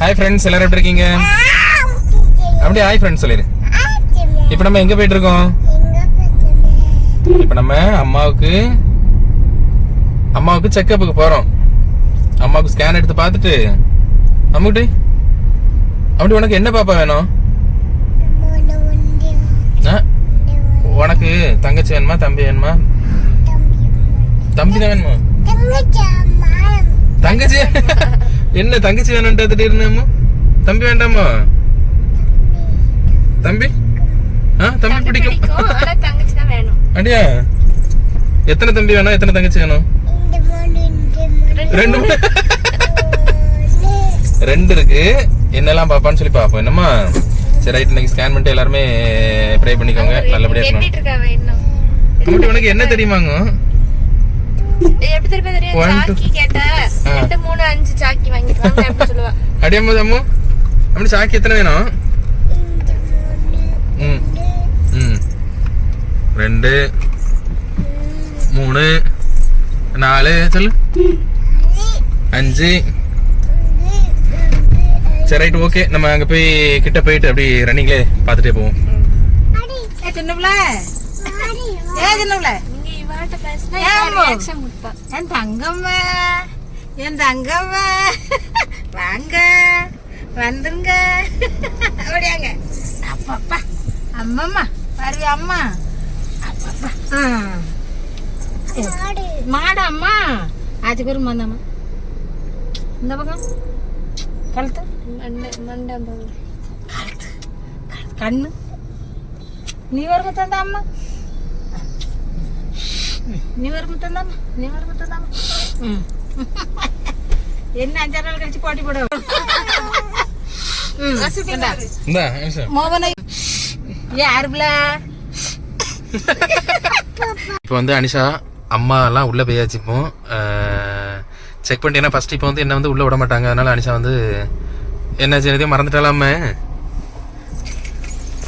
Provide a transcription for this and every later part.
Hi friends எல்லாரும் எப்படி இருக்கீங்க? அப்படியே ஹாய் ஃப்ரெண்ட்ஸ் சொல்லிடு இப்போ நம்ம எங்க போயிட்டு இருக்கோம் இப்போ நம்ம அம்மாவுக்கு அம்மாவுக்கு செக்கப்புக்கு போறோம். அம்மாவுக்கு ஸ்கேன் எடுத்து பார்த்துட்டு அம்முட்டி அப்படி உனக்கு என்ன பாப்பா வேணும்? உனக்கு தங்கச்சி வேணுமா தம்பி வேணுமா? தம்பி தான் வேணுமா தங்கச்சி? என்ன தங்கச்சி வேணும்ட்டு திடீர்னு? தம்பி வேண்டாமா? தம்பி? ஆ தம்பி பிடிக்கும். அப்படியா எத்தனை தம்பி வேணும்? எத்தனை தங்கச்சி வேணும்? ரெண்டு. ரெண்டு இருக்கு. என்னெல்லாம் பாப்பான்னு சொல்லி பாப்போம் என்னம்மா? சரி ரைட் இன்னைக்கு ஸ்கேன் பண்ணிட்டு எல்லாருமே ப்ரே பண்ணிக்கோங்க. நல்லபடியா இருக்கணும். உனக்கு என்ன தெரியுமாங்க? எப்படி திரும்ப தெரியும்? One, two. சாக்கி கேட்டா ஆ. ரெண்டு மூணு அஞ்சு சாக்கி வாங்கிட்டு வாங்க சொல்லுவா. அம்மு அப்படி சாக்கி எத்தனை வேணும்? ம். ம். ரெண்டு. மூணு. நாலு. சொல்லு. அஞ்சு. சரி ரைட் ஓகே நம்ம அங்க போய் கிட்ட போயிட்டு அப்படி ரன்னிங்லே பார்த்துட்டே போவோம். ஏ சின்னப்புல ஏ சின்னப்புல அம்மா? ரியாக்ஷன் கொடுப்பா என் தங்கம்மா என் தங்கம்மா வாங்க வந்துருங்க அப்படியாங்க அப்பப்பா அம்மம்மா பாரு அம்மா அப்பப்பா ஆ. மாடு அம்மா ஆச்சுக்கு ஒரு மந்தம்மா இந்த பக்கம் கழுத்து மண்டை மண்டை போகுது. கண்ணு நீ வரும தந்தாம்மா நீ வரும தந்தாம்மா நீ வரும தந்தாம்மா ம். என்ன அஞ்சாறு நாள் கழிச்சு போட்டி போட? இந்த நிமிஷம் மோகனை. யாருல இப்போ வந்து அனிஷா அம்மா எல்லாம் உள்ள போயாச்சு இப்போ. செக் பண்ணிட்டு ஏன்னா ஃபர்ஸ்ட் இப்போ வந்து என்ன வந்து உள்ள விட மாட்டாங்க. அதனால அனிஷா வந்து என்ன செய்யறதையும் மறந்துட்டாலாம.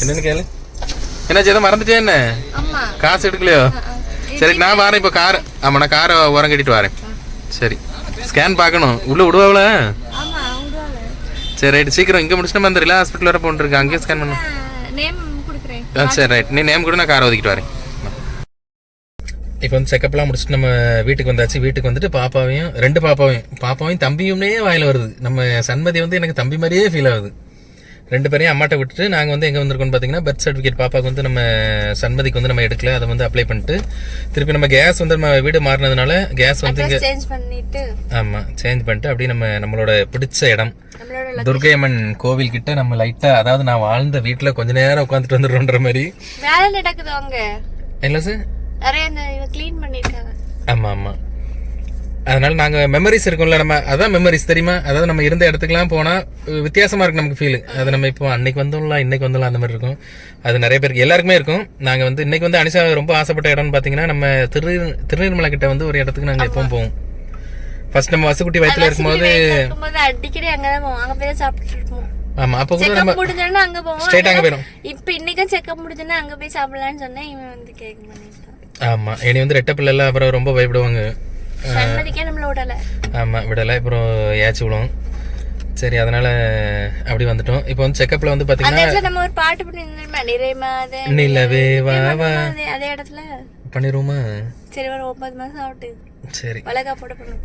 என்னன்னு கேளு. என்னாச்சு எதுவும் மறந்துட்டே என்ன? காசு எடுக்கலையோ? சரி நான் வரேன். இப்போ கார் ஆமா நான் காரை உரம் கட்டிட்டு வரேன். சரி. ஸ்கேன் பார்க்கணும். உள்ள விடுவாங்கள ஆமா அவங்க சரி ரைட் சீக்கிரம் இங்கே முடிச்சுட்டு வந்துடல ஹாஸ்பிட்டல் வர போன்றிருக்கு அங்கேயே ஸ்கேன் பண்ணு நேம் கொடுக்குறேன். ஆ சரி ரைட் நீ நேம் கூட நான் காரை ஒதுக்கிட்டு வரேன். இப்போ வந்து செக்கப்லாம் முடிச்சுட்டு நம்ம வீட்டுக்கு வந்தாச்சு. வீட்டுக்கு வந்துட்டு பாப்பாவையும் ரெண்டு பாப்பாவையும் பாப்பாவையும் தம்பியும்னே வாயில வருது. நம்ம சன்மதி வந்து எனக்கு தம்பி மாதிரியே ஃபீல் ஆகுது. ரெண்டு பேரையும் அம்மாட்ட விட்டுட்டு நாங்கள் வந்து எங்கே வந்திருக்கோம்னு பார்த்தீங்கன்னா பர்த் சர்டிஃபிகேட் பாப்பாவுக்கு வந்து நம்ம சன்மதிக்கு வந்து நம்ம எடுக்கல அதை வந்து அப்ளை பண்ணிட்டு திருப்பி நம்ம கேஸ் வந்து நம்ம வீடு மாறினதுனால கேஸ் வந்து இங்கே ஆமாம் சேஞ்ச் பண்ணிட்டு அப்படியே நம்ம நம்மளோட பிடிச்ச இடம். துர்கையம்மன் கோவில் கிட்ட நம்ம லைட்டா அதாவது நான் வாழ்ந்த வீட்டுல கொஞ்ச நேரம் உட்காந்துட்டு வந்துடுறோன்ற மாதிரி. வேலை நடக்குது அங்க. இல்ல சார் நிறைய க்ளீன் பண்ணிருக்காங்க. ஆமா ஆமா. அதனால நாங்க மெமரிஸ் இருக்கும்ல நம்ம அதான் மெமரிஸ் தெரியுமா? அதாவது நம்ம இருந்த இடத்துக்குலாம் போனா அஹ், வித்தியாசமா இருக்கு நமக்கு ஃபீல் அது நம்ம இப்போ அன்னைக்கு வந்தோம்ல இன்னைக்கு வந்தோம்ல அந்த மாதிரி இருக்கும். அது நிறைய பேருக்கு எல்லாருக்குமே இருக்கும். நாங்க வந்து இன்னைக்கு வந்து அனிஷா ரொம்ப ஆசைப்பட்ட இடம்னு பாத்தீங்கன்னா நம்ம திரு திருநீர்மலை கிட்ட வந்து ஒரு இடத்துக்கு நாங்க எப்பவும் போவோம். ஃபர்ஸ்ட் நம்ம வசுக்குட்டி வயித்துல இருக்கும்போது அடிக்கடி அங்கதான் போவோம். அங்க போய் தான் இருப்போம். ஆமா அப்போ கூட நம்ம செக்கப் முடிஞ்சோன்னா அங்க போவோம். ஸ்ட்ரைட் அங்க போயிடும் இப்ப இன்னைக்கும் செக்கப் முடிஞ்சோன்னா அங்க போய் சாப்பிடலாம்னு சொன்னேன். இவன் வந்து கேட்க மாட்டேன் ஆமா இனி வந்து ரெட்டை பிள்ளைல அப்புறம் ரொம்ப பயப்படுவாங்க. நம்மள விடல. அப்புறம் ஏச்சு விழும் சரி அதனால அப்படி வந்துட்டோம். இப்போ வந்து செக்கப்ல வந்து பாத்தீங்கன்னா நம்ம ஒரு பாட்டு பண்ணிருந்தோமா நிறை மாத நிலவே வா வா. அதே அதே இடத்துல? பண்ணிருவோமா? சரி ஒரு ஒன்பது மாசம் ஆகட்டு சரி. வளகா போட பண்ணும்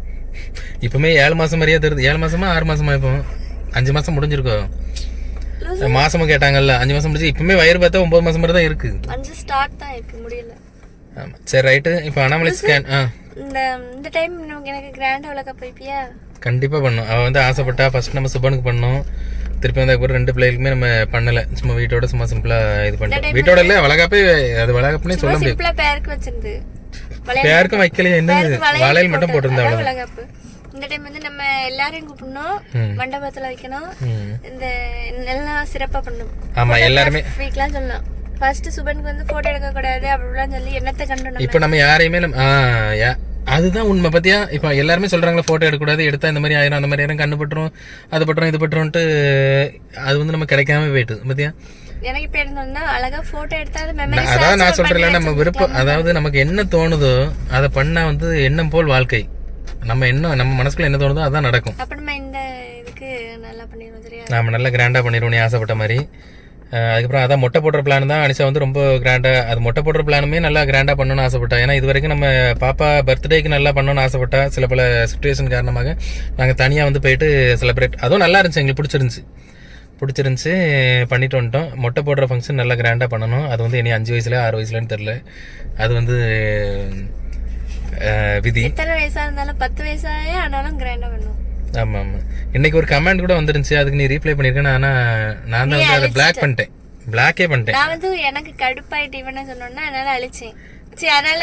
இப்பவுமே ஏழு மாசம் மாதிரியே தெரியுது. ஏழு மாசமா ஆறு மாசமா இப்போ? அஞ்சு மாசம் முடிஞ்சிருக்கோம் மாசமும் கேட்டாங்கல்ல. அஞ்சு மாசம் முடிஞ்சு இப்பவுமே வயிறு பார்த்தா ஒன்பது மாசம் மாதிரி தான் இருக்கு. அஞ்சு ஸ்டார்ட் தான் இருக்கு முடியல. ஆமா. சரி ரைட்டு இப்போ அனாமலை ஸ்கேன் ஆ. இந்த இந்த டைம் எனக்கு கிராண்ட் வளகா போய்ப்பியா கண்டிப்பா பண்ணும். அவ வந்து ஆசைப்பட்டா ஃபர்ஸ்ட் நம்ம சுபனுக்கு பண்ணோம். திருப்பி வந்து அதுக்கப்புறம் ரெண்டு பிள்ளைகளுக்குமே நம்ம பண்ணல. சும்மா வீட்டோட சும்மா சிம்பிளா இது பண்ணிட்டோம். வீட்டோட இல்ல வளகாப்பே அது வளகாப்புனே சொல்ல முடியாது. சிம்பிளா பேருக்கு வச்சிருந்து. யாருக்கும் வைக்கலையே என்னது வளையல் மட்டும் போட்டிருந்தா அவ்வளவு இந்த டைம் வந்து நம்ம எல்லாரையும் கூப்பிடணும். மண்டபத்துல வைக்கணும். இந்த எல்லாம் சிறப்பா பண்ணணும். ஆமா எல்லாருமே வீக்லாம் சொல்லலாம். ஃபர்ஸ்ட் சுபனுக்கு வந்து போட்டோ எடுக்க கூடாது அப்படிலாம் சொல்லி என்னத்தை கண்டோம் இப்போ நம்ம யாரையுமே நம்ம- அதுதான் உண்மை. பத்தியா? இப்போ எல்லாருமே சொல்றாங்களா போட்டோ எடுக்கக்கூடாது எடுத்தா இந்த மாதிரி ஆயிரும் அந்த மாதிரி ஆயிரும் கண்ணு பட்டுரும் அது பட்டுரும் இது பட்டுரும்ட்டு அது வந்து நம்ம கிடைக்காம போயிட்டு பத்தியா? எனக்கு இப்ப என்னன்னா அழகா போட்டோ எடுத்தா அதான் நான் சொல்றேன்ல நம்ம விருப்பம் அதாவது நமக்கு என்ன தோணுதோ அதை பண்ணா வந்து எண்ணம் போல் வாழ்க்கை. நம்ம என்ன நம்ம மனசுக்குள்ள என்ன தோணுதோ அதான் நடக்கும். அப்ப நம்ம இந்த இதுக்கு நல்லா பண்ணிடுவோம் சரியா? நாம நல்லா கிராண்டாக பண்ணிடுவோம் நீ ஆசைப்பட்ட மாதிரி. அதுக்கப்புறம் அதான் மொட்டை போடுற பிளான் தான் அனிஷா வந்து ரொம்ப கிராண்டாக அது மொட்டை போடுற பிளானுமே நல்லா கிராண்டாக பண்ணணும்னு ஆசைப்பட்டா. ஏன்னா இது வரைக்கும் நம்ம பாப்பா பர்த்டேக்கு நல்லா பண்ணணும்னு ஆசைப்பட்டா சில பல சுச்சுவேஷன் காரணமாக நாங்கள் தனியாக வந்து போயிட்டு செலிப்ரேட் அதுவும் நல்லா இருந்துச்சு எங்களுக்கு பிடிச்சிருந்துச்சு. பிடிச்சிருந்துச்சு பண்ணிட்டு வந்துட்டோம். மொட்டை போடுற ஃபங்க்ஷன் நல்லா கிராண்டாக பண்ணணும். அது வந்து இனி அஞ்சு வயசுல ஆறு வயசுலன்னு தெரில அது வந்து விதி. எத்தனை வயசாக இருந்தாலும் பத்து வயசாக ஆனாலும் கிராண்டாக பண்ணுவோம் ஆமாம் ஆமாம். இன்னைக்கு ஒரு கமெண்ட் கூட வந்துருந்துச்சு. அதுக்கு நீ ரீப்ளை பண்ணியிருக்கேன் ஆனால் நான் தான் அதை பிளாக் பண்ணிட்டேன். பிளாக்கே பண்ணிட்டேன். நான் வந்து எனக்கு கடுப்பாயிட்டு இவனை சொன்னோன்னா அதனால அழிச்சேன். சரி அதனால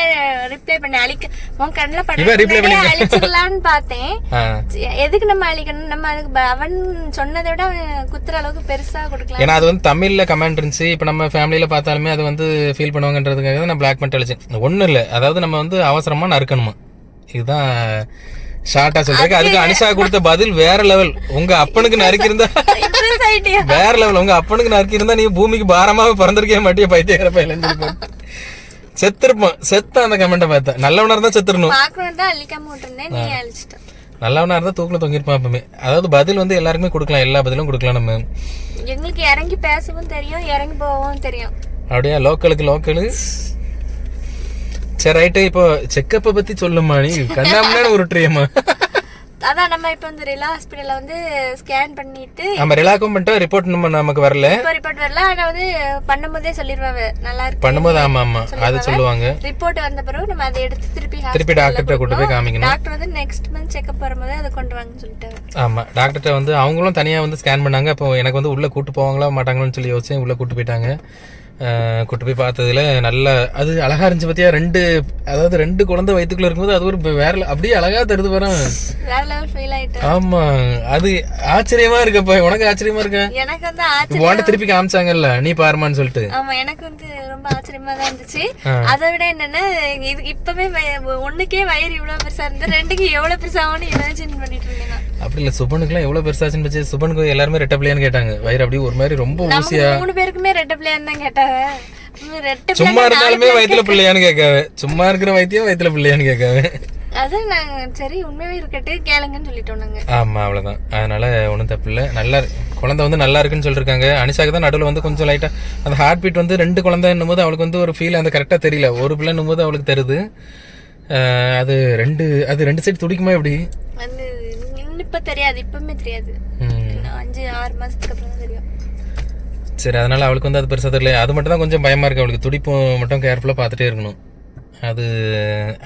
ரிப்ளை பண்ண அழிக்க உன் கண்ணில் பண்ண? அழிச்சிடலான்னு பார்த்தேன். எதுக்கு நம்ம அழிக்கணும்? நம்ம அதுக்கு அவன் சொன்னதை விட அவன் குத்துற அளவுக்கு பெருசா கொடுக்கலாம். ஏன்னா அது வந்து தமிழ்ல கமெண்ட் இருந்துச்சு. இப்போ நம்ம ஃபேமிலியில பார்த்தாலுமே அது வந்து ஃபீல் பண்ணுவாங்கன்றதுக்காக தான் நான் பிளாக் பண்ணிட்டு அழிச்சேன். ஒன்றும் இல்லை. அதாவது நம்ம வந்து அவசரமா நறுக்கணுமா? இதுதான் ஷார்ட்டா சொல்றேன். அதுக்கு அனிஷா கொடுத்த பதில் வேற லெவல் உங்க அப்பனுக்கு Impress ஆயிட்டியா? வேற லெவல் உங்க அப்பனுக்கு நறுக்கியிருந்தா நீ பூமிக்கு பாரமாவே பிறந்திருக்கே மாட்டிய பைத்தியக்கார போட்டு. செத்துருப்பான் செத்த அந்த கமெண்ட்டை பார்த்தேன். நல்லவனா இருந்தா அழிச்சிட்ட நல்லவனா இருந்தா தூக்கில தொங்கிருப்பான் எப்பவுமே. அதாவது பதில் வந்து எல்லாருக்குமே கொடுக்கலாம். எல்லா பதிலும் கொடுக்கலாம் நம்ம. எங்களுக்கு இறங்கி பேசவும் தெரியும் இறங்கி போகவும் தெரியும். அப்படியா? லோக்கலுக்கு லோக்கலு. சரி ரைட்டு இப்போ செக்கப்பை பத்தி சொல்லுமா நீ கண்ணாமண்ணு உருட்டுறியம்மா. அதான் நம்ம இப்போ வந்து ரிலா ஹாஸ்பிட்டல்ல வந்து ஸ்கேன் பண்ணிட்டு நம்ம ரிலாக்கும் பண்ணிட்டு ரிப்போர்ட் நம்ம நமக்கு வரல. இப்போ ரிப்போர்ட் வரல ஆனா வந்து பண்ணும்போதே சொல்லிடுவாங்க நல்லா இருக்கு. பண்ணும்போது ஆமா ஆமா அது சொல்லுவாங்க. ரிப்போர்ட் வந்த பிறகு நம்ம அதை எடுத்து திருப்பி திருப்பி டாக்டர்கிட்ட கூட்டு போய் காமிக்கணும். டாக்டர் வந்து நெக்ஸ்ட் மந்த் செக்அப் வரும்போது அதை கொண்டு வாங்கன்னு சொல்லிட்டாங்க ஆமா டாக்டர்கிட்ட வந்து அவங்களும் தனியா வந்து ஸ்கேன் பண்ணாங்க. அப்போ எனக்கு வந்து உள்ள கூட்டு போவாங்களா மாட்டாங்களான்னு சொல்லி யோசிச்சேன் உள்ள கூட்டு போயிட்டாங்க. கூட்டு போய் பார்த்ததுல நல்ல அது அழகா இருந்துச்சு பத்தியா? ரெண்டு அதாவது ரெண்டு குழந்தை வயித்துக்குள்ள இருக்கும்போது அது ஒரு வேற அப்படியே அழகா தருது ஆயிட்டு. ஆமா அது ஆச்சரியமா இருக்கப்ப உனக்கு ஆச்சரியமா இருக்கா? எனக்கு வந்து ஆச்சரியம். உன்கிட்ட திருப்பி காமிச்சாங்கல்ல நீ பாருமான்னு சொல்லிட்டு. ஆமா எனக்கு வந்து ரொம்ப ஆச்சரியமா தான் இருந்துச்சு. அதை விட என்னன்னா இது இப்பவே ஒண்ணுக்கே வயிறு இவ்வளவு பெருசா இருந்து ரெண்டுக்கு எவ்வளவு பெருசாகும்னு இமேஜின் பண்ணிட்டு இருந்தேன். அப்படி இல்ல சுபனுக்குலாம் எவ்வளவு பெருசாச்சுன்னு வச்சு சுபனுக்கு எல்லாருமே ரெட்ட பிள்ளையான்னு கேட்டாங்க. வயிறு அப்படியே ஒரு மாதிரி ரொம்ப ஊசியா? மூணு பேருக்குமே ரெட்ட பிள்ளையான்னு தான் கேட்டாங்க. சும்மா இருந்தாலுமே வயித்துல பிள்ளையான்னு கேட்காவ சும்மா இருக்கிற வைத்தியம் வயித்துல பிள்ளையான்னு கேட்காவ அதான் நாங்க சரி உண்மையாவே இருக்கட்டு கேளுங்கன்னு சொல்லிட்டோம் நாங்க. ஆமா அவ்வளவுதான். அதனால ஒன்றும் தப்பு இல்லை. நல்லா. குழந்தை வந்து நல்லா இருக்குன்னு சொல்லிருக்காங்க. அனிஷாக்கு தான் நடுவில் வந்து கொஞ்சம் லைட்டா அந்த ஹார்ட் பீட் வந்து ரெண்டு குழந்தைன்னும் போது அவளுக்கு வந்து ஒரு ஃபீல் அந்த கரெக்டா தெரியல. ஒரு பிள்ளைன்னும் போது அவளுக்கு தருது அது ரெண்டு அது ரெண்டு சைடு துடிக்குமா எப்படி? இன்னும் இப்ப தெரியாது இப்பவுமே தெரியாது. அஞ்சு ஆறு மாசத்துக்கு அப்புறம் தெரியும். சரி அதனால அவளுக்கு வந்து அது பெருசா தெரியல அது மட்டும் தான் கொஞ்சம் பயமா இருக்கு. அவளுக்கு துடிப்பு மட்டும் கேர்ஃபுல்லா பார்த்துட்டே இருக்கணும். அது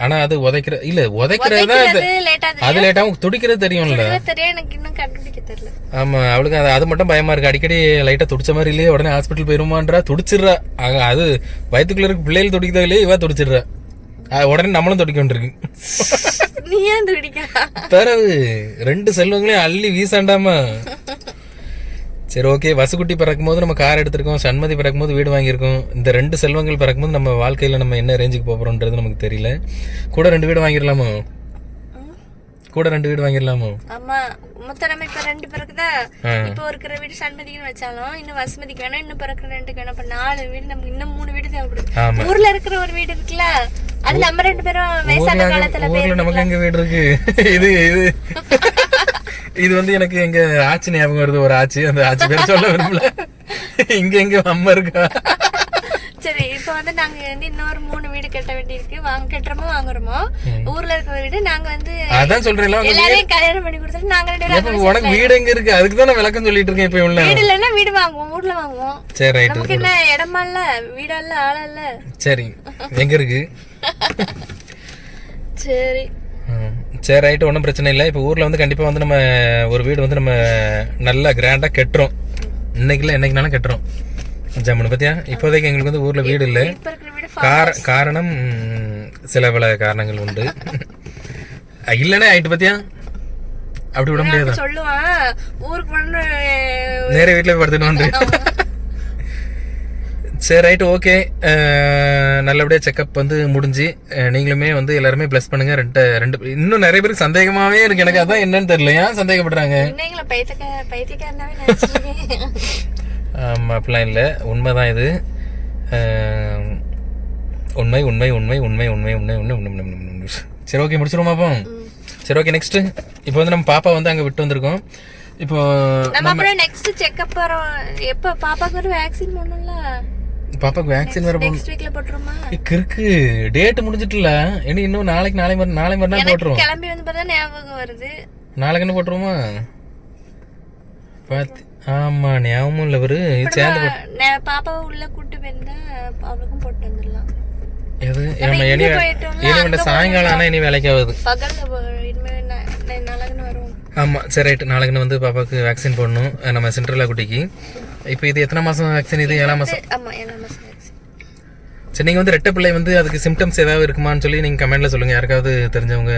ஆனா அது உதைக்கிற இல்ல உதைக்கிறது தான் அது. அது லேட்டா அது லேட்டாவும் துடிக்கிறது தெரியும்ல. தெரியும் தெரியும் எனக்கு இன்னும் கண்டுபிடிக்க தெரியல. ஆமா அவளுக்கு அது அது மட்டும் பயமா இருக்கு. அடிக்கடி லைட்டா துடிச்ச மாதிரி இல்லையே உடனே ஹாஸ்பிட்டல் போயிருமான்றா துடிச்சிடுறா. அது வயித்துக்குள்ள இருக்க பிள்ளைகள் துடிக்குதோ இல்லையே இவ துடிச்சிடுறா. உடனே நம்மளும் துடிக்க வேண்டியிருக்கு. நீ ஏன் துடிக்கா? பிறகு ரெண்டு செல்வங்களையும் அள்ளி வீசாண்டாமா. சரி ஓகே வசுக்குட்டி பிறக்கும் போது நம்ம கார் எடுத்திருக்கோம். சண்மதி பிறக்கும் போது வீடு வாங்கியிருக்கோம். இந்த ரெண்டு செல்வங்கள் பிறக்கும் போது நம்ம வாழ்க்கையில நம்ம என்ன ரேஞ்சுக்கு போறோம்ன்றது நமக்கு தெரியல. கூட ரெண்டு வீடு வாங்கிடலாமோ? கூட ரெண்டு வீடு வாங்கிடலாமோ? ஆமா. மொத்தம் நம்ம இப்ப ரெண்டு பிறகுதா ஆ. இப்போ இருக்கிற வீடு சண்மதிக்குன்னு வச்சாலும் இன்னும் வசுமதிக்கு வேணா இன்னும் பிறக்கிற ரெண்டுக்கு வேணா இப்ப நாலு வீடு நமக்கு இன்னும் மூணு வீடு தேவைப்படுது ஊர்ல இருக்கிற ஒரு வீடு இருக்குல்ல? அது நம்ம ரெண்டு பேரும் வயசான காலத்துல ஊர்ல நமக்கு எங்க வீடு இருக்கு? இது இது. இது வந்து எனக்கு எங்க ஆச்சி ஞாபகம் வருது ஒரு ஆச்சி. அந்த ஆச்சி பேர் சொல்ல விரும்பல. இங்க எங்க அம்மா இருக்கா? சரி இப்போ வந்து நாங்க வந்து இன்னொரு மூணு வீடு கட்ட வேண்டியிருக்கு. வாங்க கட்டுறோமோ வாங்குறோமோ ஊர்ல இருக்கிற வீடு நாங்க வந்து அதான் சொல்றேன்ல உங்க எல்லாரையும் கல்யாணம் பண்ணி கொடுத்துட்டு நாங்க ரெண்டு பேரும் உனக்கு வீடு எங்க இருக்கு? அதுக்கு தான் நான் விளக்கம் சொல்லிட்டு இருக்கேன் இப்ப உள்ள வீடு இல்லைன்னா வீடு வாங்குவோம் ஊர்ல வாங்குவோம். சரி ரைட்டு நமக்கு என்ன இடமா இல்ல? வீடா இல்ல ஆளா இல்ல? சரி எங்க இருக்கு? சரி. சரி ரைட்டு ஒன்றும் பிரச்சனை இல்லை. இப்போ ஊர்ல வந்து கண்டிப்பா வந்து நம்ம ஒரு வீடு வந்து நம்ம நல்லா கிராண்டா கட்டுறோம். இன்னைக்கு இல்லை என்னைக்குனாலும் கட்டுறோம். ஜம்முன்னு பத்தியா? இப்போதைக்கு எங்களுக்கு வந்து ஊர்ல வீடு இல்லை. கார காரணம் சில பல காரணங்கள் உண்டு. அஹ் இல்லைன்னா ஆயிட்டு பத்தியா? அப்படி விட முடியாது? சொல்லுவான். ஊருக்கு நேரே வீட்டில் படுத்துட்டு சரி ரைட்டு ஓகே நல்லபடியாக செக்கப் வந்து முடிஞ்சு நீங்களுமே வந்து எல்லாருமே ப்ளஸ் பண்ணுங்க ரெண்டு ரெண்டு இன்னும் நிறைய பேருக்கு சந்தேகமாவே இருக்கு எனக்கு அதான் என்னன்னு தெரியல ஏன் சந்தேகப்படுறாங்க ஆமாம் அப்படிலாம் இல்லை உண்மைதான் இது உண்மை உண்மை உண்மை உண்மை உண்மை உண்மை உண்மை உண்மை சரி ஓகே முடிச்சிருவோமா அப்போ சரி ஓகே நெக்ஸ்ட் இப்போ வந்து நம்ம பாப்பா வந்து அங்கே விட்டு வந்திருக்கோம் இப்போ நம்ம அப்புறம் நெக்ஸ்ட் செக்அப் வரோம் எப்ப பாப்பாக்கு ஒரு வேக்சின் போடணும்ல பாப்பாக்கு வேக்சின் வேற நெக்ஸ்ட் வீக்ல போட்டுருமா? கிறுக்கு. டேட் முடிஞ்சிட்டுல. இனி இன்னும் நாளைக்கு நாளை மறு நாளை மறுநாள் போட்டுருவோம் கிளம்பி வந்து பார்த்தா ஞாபகம் வருது. நாளைக்கு என்ன போட்டுருவோமா? பாத்து ஆமா ஞாபகமும் இல்ல இவரு. சேர்ந்து பாப்பாவை உள்ள கூட்டு போயிருந்தா அவளுக்கும் போட்டு வந்துடலாம். எது? நம்ம இனி இனி வேண்ட சாயங்காலம் ஆனா இனி வேலைக்கு ஆகுது. பகல்ல போ- இனிமே நா- நா- நாளைக்குன்னு வருவோம். ஆமா சரி ரைட் நாளைக்கு வந்து பாப்பாக்கு வேக்சின் போடணும். நம்ம சென்ட்ரலா குட்டிக்கு. இப்போ இது எத்தனை மாசம் வேக்சின் இது? ஏழாம் மாசம் ஆமா ஏழாம் மாசம் வேக்சின் சரி நீங்க வந்து ரெட்டை பிள்ளை வந்து அதுக்கு சிம்டம்ஸ் ஏதாவது இருக்குமான்னு சொல்லி நீங்க கமெண்ட்ல சொல்லுங்க. யாருக்காவது தெரிஞ்சவங்க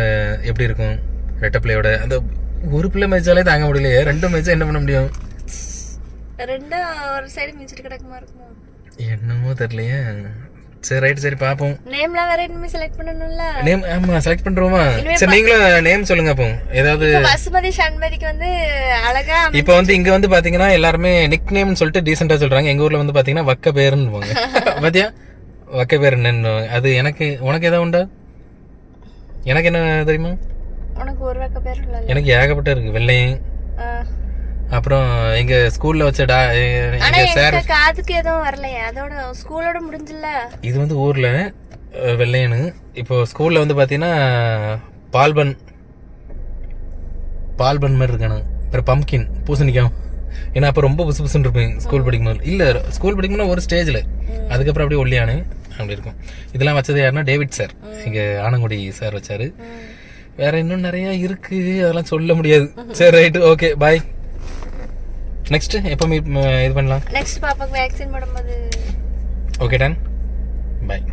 எப்படி இருக்கும் ரெட்டை பிள்ளையோட? அந்த ஒரு பிள்ளை மேய்ச்சாலே தாங்க முடியலையே. ரெண்டு மேய்ச்சா என்ன பண்ண முடியும்? ரெண்டும் ஒரு சைடு மிச்சிட்டு கிடக்குமா இருக்குமா? என்னமோ தெரியலையே. சரி ரைட் சரி பாப்போம் நேம்லாம் வேற இனிமே செலக்ட் பண்ணணும்ல. நேம் ஆமா செலக்ட் பண்றோமா? சரி நீங்களும் நேம் சொல்லுங்க அப்போ. ஏதாவது இப்ப வசுமதி சண்மதிக்கு வந்து அழகா இப்போ வந்து இங்க வந்து பாத்தீங்கன்னா எல்லாருமே நிக் நேம்னு சொல்லிட்டு டீசெண்டா சொல்றாங்க. எங்க ஊர்ல வந்து பாத்தீங்கன்னா வக்க பேருன்னு பாத்தியா? வக்க பேர் என்னன்னு அது எனக்கு உனக்கு ஏதாவது உண்டா? எனக்கு என்ன தெரியுமா? உனக்கு ஒரு வக்க பேர் இல்ல எனக்கு ஏகப்பட்ட இருக்கு வெள்ளையும் அப்புறம் எங்க ஸ்கூல்ல வச்ச டா எ- ஆனா எங்க சார் காதுக்கு எதுவும் வரலையே. அதோட ஸ்கூலோட முடிஞ்சல இது வந்து ஊர்ல வெள்ளையனு. இப்போ ஸ்கூல்ல வந்து பாத்தீங்கன்னா பால்பன். பால்பன் மாதிரி இருக்கானு. அப்புறம் பம்கின் பூசணிக்காய். ஏன்னா அப்போ ரொம்ப புசு புசுன்னு இருப்பேன் ஸ்கூல் படிக்கும்போது. இல்ல ஸ்கூல் படிக்கும்போது ஒரு ஸ்டேஜ்ல அதுக்கப்புறம் அப்படியே ஒல்லியானு. அப்படி இருக்கும். இதெல்லாம் வச்சது யாருன்னா டேவிட் சார். எங்க ஆனங்குடி சார் வச்சாரு. வேற இன்னும் நிறைய இருக்கு. அதெல்லாம் சொல்ல முடியாது. சரி ரைட்டு. ஓகே பாய் நெக்ஸ்ட் எப்போ மீட் இது பண்ணலாம்? நெக்ஸ்ட் பாப்பாக்கு வேக்சின் போடும்போது. ஓகே டன் பாய்